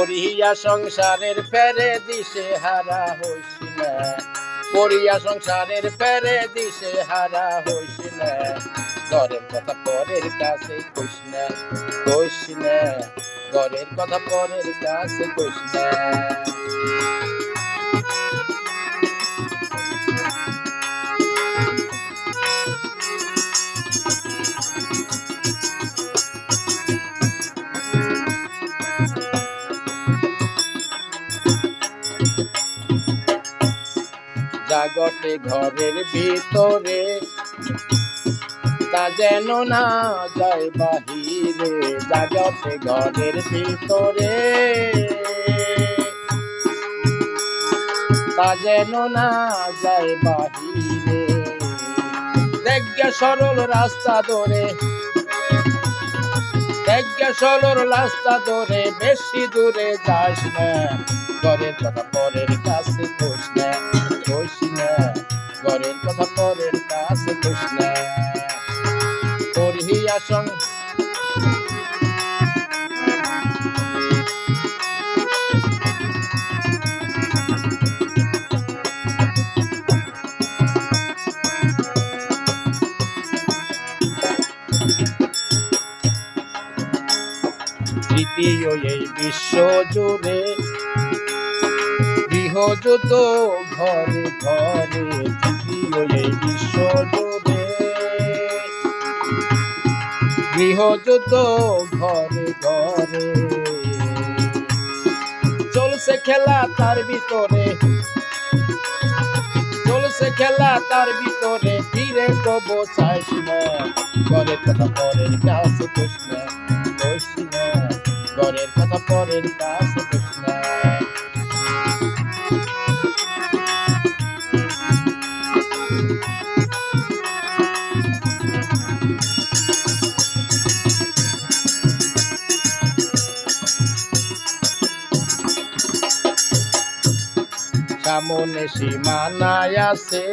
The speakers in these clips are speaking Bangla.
পড়িয়া সংসারের ফেরে দিশে হারা হয়েছি না। পড়িয়া সংসারের ফেরে দিশে হারা হয়েছি না। ঘরের কথা পরের কাছে কইস না কইস না। ঘরের কথা পরের কাছে কইস না। জাগতে ঘরের ভিতরে। তা যেন না যায় বাহিরে জাগতে ঘরের ভিতরে। তা যেন না যায় বাহিরে। দেখে সরল রাস্তা ধরে, দেখে সরল রাস্তা ধরে বেশি দূরে যাস না, ঘরের কথা পরের কাছে না। কোস না ঘরের কথা পরের কাছে কোস না তোর সং এই বিশ্ব জুড়ে গৃহযুদ্ধ ঘরে ঘরে এই বিশ্ব ঘরে ঘরে। চলছে খেলা তার ভিতরে। চলছে খেলা তার ভিতরে। ফিরে কবো চাইস না ঘরের কথা পরের কাছে কোস না কোস না ঘরের কথা পরের কাছে সামনে সীমানায় আছে।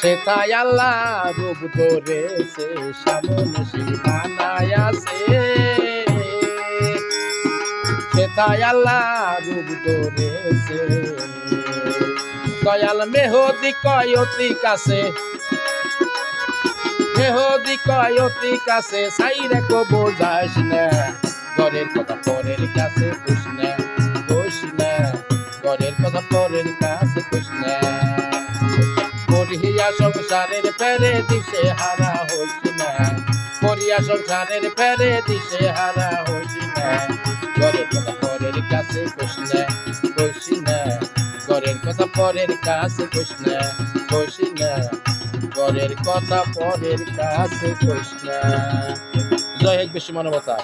সেটাই আল্লাহ রূপ ধরেছে সামনে সীমানায় আছে। সেটাই আল্লাহ রূপ ধরেছে দয়াল মেহদি কয়তি কাছে। মেহদি কয়তি কাছে, সাইরে কবো যাস না। ঘরের কথা পরের কাছে খুশ না খুশ না। ঘরের কথা পরের কাছে খুশ না। পড়িয়া সংসারের ফেরে দিশে হারা হইস না। পড়িয়া সংসারের ফেরে দিশে হারা হইস না। ঘরের কথা পরের কাছে খুশ না খুশ না। কথা পরের কাছে কইস না কইস না। পরের কথা পরের কাছে কইস না। জয় হোক বিশ্ব মানবতা।